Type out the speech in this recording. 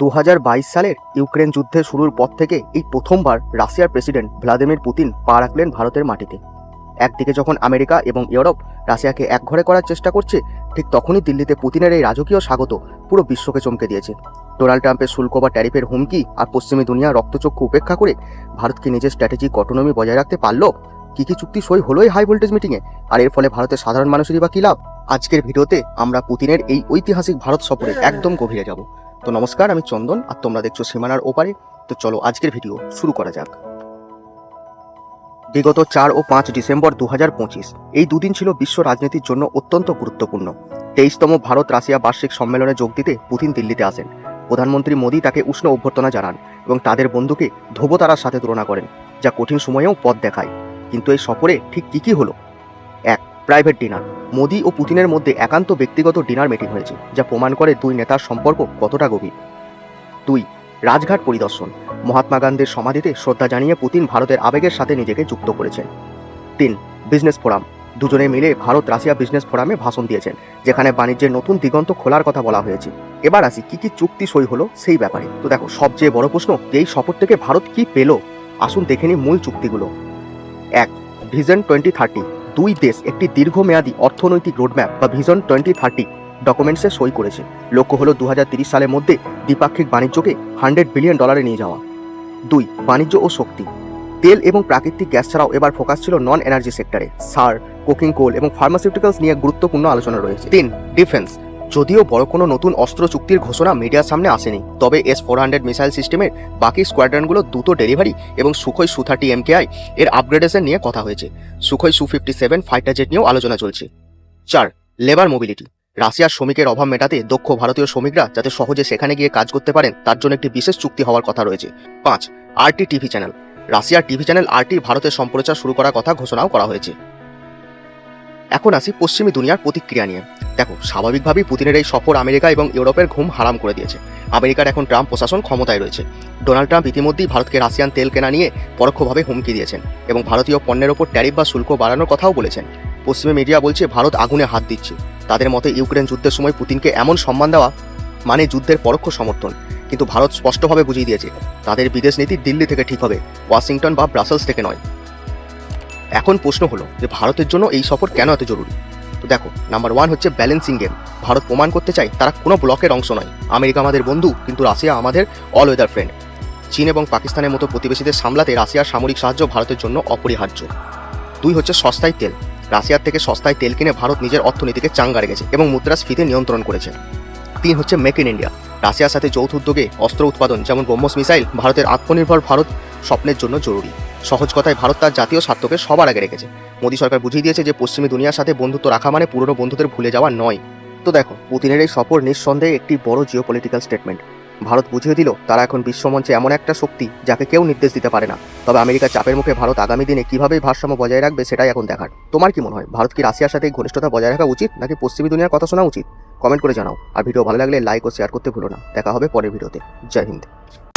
দু হাজার বাইশ সালের ইউক্রেন যুদ্ধের শুরুর পর থেকে এই প্রথমবার রাশিয়ার প্রেসিডেন্ট ভ্লাদিমির পুতিন পা রাখলেন ভারতের মাটিতে। একদিকে যখন আমেরিকা এবং ইউরোপ রাশিয়াকে একঘরে করার চেষ্টা করছে, ঠিক তখনই দিল্লিতে পুতিনের এই রাজকীয় স্বাগত পুরো বিশ্বকে চমকে দিয়েছে। ডোনাল্ড ট্রাম্পের শুল্ক বা ট্যারিফের হুমকি আর পশ্চিমী দুনিয়া রক্তচক্ষু উপেক্ষা করে ভারত কি নিজের স্ট্র্যাটেজিক অটোনমি বজায় রাখতে পারল? কি কি চুক্তি সই হলো এই হাই ভোল্টেজ মিটিংয়ে আর এর ফলে ভারতের সাধারণ মানুষেরই বা কি লাভ? আজকের ভিডিওতে আমরা পুতিনের এই ঐতিহাসিক ভারত সফরে একদম গভীরে যাব। তো নমস্কার, আমি চন্দন, আর তোমরা দেখছ সীমানার ওপারে। তো চলো, আজকের ভিডিও শুরু করা যাক। বিগত চার ও পাঁচ ডিসেম্বর দু এই দুদিন ছিল বিশ্ব রাজনীতির জন্য অত্যন্ত গুরুত্বপূর্ণ। তেইশতম ভারত রাশিয়া বার্ষিক সম্মেলনে যোগ দিতে পুতিন দিল্লিতে আসেন। প্রধানমন্ত্রী মোদী তাকে উষ্ণ অভ্যর্থনা জানান এবং তাদের বন্ধুকে ধ্রুবতারার সাথে তুলনা করেন, যা কঠিন সময়েও পথ দেখায়। কিন্তু এই সফরে ঠিক কি কি হলো? এক প্রাইভেট ডিনার। মোদী ও পুতিনের মধ্যে একান্ত ব্যক্তিগত ডিনার মিটিং হয়েছে, যা প্রমাণ করে দুই নেতার সম্পর্ক কতটা গভীর। দুই, রাজঘাট পরিদর্শন। মহাত্মা গান্ধীর সমাধিতে শ্রদ্ধা জানিয়ে পুতিন ভারতের আবেগের সাথে নিজেকে যুক্ত করেছেন। তিন, বিজনেস ফোরাম। দুজনে মিলে ভারত রাশিয়া বিজনেস ফোরামে ভাষণ দিয়েছেন, যেখানে বাণিজ্যের নতুন দিগন্ত খোলার কথা বলা হয়েছে। এবার আসি, কি কি চুক্তি সই হলো সেই ব্যাপারে। তো দেখো, সবচেয়ে বড় প্রশ্ন, এই সফর থেকে ভারত কি পেল? আসুন দেখে নিই মূল চুক্তিগুলো। এক, ভিশন টোয়েন্টি থার্টি। দুই দেশ একটি দীর্ঘমেয়াদী অর্থনৈতিক রোডম্যাপ বা ভিজন টোয়েন্টি থার্টি ডকুমেন্টসে সই করেছে। লক্ষ্য হলো দু সালের মধ্যে দ্বিপাক্ষিক বাণিজ্যকে হান্ড্রেড বিলিয়ন ডলারে নিয়ে যাওয়া। দুই, বাণিজ্য ও শক্তি। তেল এবং প্রাকৃতিক গ্যাস ছাড়াও এবার ফোকাস ছিল নন এনার্জি সেক্টরে সার কোকিং কোল এবং ফার্মাসিউটিক্যালস নিয়ে গুরুত্বপূর্ণ আলোচনা রয়েছে। তিন ডিফেন্স যদিও বড় কোনো নতুন অস্ত্র চুক্তির ঘোষণা মিডিয়ার সামনে আসেনি, তবে এস ফোর হান্ড্রেড মিসাইল সিস্টেমের বাকি স্কোয়াড্রনগুলো দ্রুত ডেলিভারি এবং সুখই সু থার্টি এমকেআই এর আপগ্রেডেশন নিয়ে কথা হয়েছে। সুখই সু ফিফটি সেভেন ফাইটার জেট নিয়েও আলোচনা চলছে। চার, লেবার মোবিলিটি। রাশিয়ার শ্রমিকের অভাব মেটাতে দক্ষ ভারতীয় শ্রমিকরা যাতে সহজে সেখানে গিয়ে কাজ করতে পারেন, তার জন্য একটি বিশেষ চুক্তি হওয়ার কথা রয়েছে। পাঁচ, আরটি টিভি চ্যানেল। রাশিয়ার টিভি চ্যানেল আরটি ভারতের সম্প্রচার শুরু করার কথা ঘোষণাও করা হয়েছে। এখন আসি পশ্চিমী দুনিয়ার প্রতিক্রিয়া নিয়ে। দেখো, স্বাভাবিকভাবেই পুতিনের এই সফর আমেরিকা এবং ইউরোপের ঘুম হারাম করে দিয়েছে। আমেরিকার এখন ট্রাম্প প্রশাসন ক্ষমতায় রয়েছে। ডোনাল্ড ট্রাম্প ইতিমধ্যেই ভারতকে রাশিয়ান তেল কেনা নিয়ে পরোক্ষভাবে হুমকি দিয়েছেন এবং ভারতীয় পণ্যের ওপর ট্যারিফ বা শুল্ক বাড়ানোর কথাও বলেছেন। পশ্চিমী মিডিয়া বলছে, ভারত আগুনে হাত দিচ্ছে। তাদের মতে, ইউক্রেন যুদ্ধের সময় পুতিনকে এমন সম্মান দেওয়া মানে যুদ্ধের পরোক্ষ সমর্থন। কিন্তু ভারত স্পষ্টভাবে বুঝিয়ে দিয়েছে, তাদের বিদেশ নীতি দিল্লি থেকে ঠিক হবে, ওয়াশিংটন বা ব্রাসেলস থেকে নয়। এখন প্রশ্ন হলো যে ভারতের জন্য এই সফর কেন এত জরুরি? তো দেখো নাম্বার ওয়ান হচ্ছে ব্যালেন্সিং গেম ভারত প্রমাণ করতে চায় তারা কোনো ব্লকের অংশ নয়। আমেরিকা আমাদের বন্ধু, কিন্তু রাশিয়া আমাদের অল ওয়েদার ফ্রেন্ড চীন এবং পাকিস্তানের মতো প্রতিবেশীদের সামলাতে রাশিয়ার সামরিক সাহায্য ভারতের জন্য অপরিহার্য। দুই হচ্ছে সস্তায় তেল। রাশিয়ার থেকে সস্তায় তেল কিনে ভারত নিজের অর্থনীতিকে চাঙ্গা রেখেছে এবং মুদ্রাস্ফীতি নিয়ন্ত্রণ করেছে। তিন হচ্ছে মেক ইন ইন্ডিয়া রাশিয়ার সাথে যৌথ উদ্যোগে অস্ত্র উৎপাদন, যেমন ব্রহ্মস মিসাইল, ভারতের আত্মনির্ভর ভারত স্বপ্নের জন্য জরুরি। সহজ কথায় ভারত তার জাতীয় স্বার্থকে সবার আগে রেখেছে। মোদী সরকার বুঝিয়ে দিয়েছে যে, পশ্চিমী দুনিয়ার সাথে বন্ধুত্ব রাখা মানে পুরনো বন্ধুদের ভুলে যাওয়া নয়। তো দেখো, পুতিনের এই সফর নিঃসন্দেহে একটি বড় জিও পলিটিক্যাল স্টেটমেন্ট ভারত বুঝিয়ে দিল, তারা এখন বিশ্বমঞ্চে এমন একটা শক্তি যাকে কেউ নির্দেশ দিতে পারে না। তবে আমেরিকা চাপের মুখে ভারত আগামী দিনে কীভাবে ভারসাম্য বজায় রাখবে সেটাই এখন দেখার। তোমার কি মনে হয়, ভারত কি রাশিয়ার সাথে ঘনিষ্ঠতা বজায় রাখা উচিত, নাকি পশ্চিমী দুনিয়ার কথা শোনা উচিত? কমেন্ট করে জানাও। আর ভিডিও ভালো লাগলে লাইক ও শেয়ার করতে ভুলো না। দেখা হবে পরের ভিডিওতে জয় হিন্দ।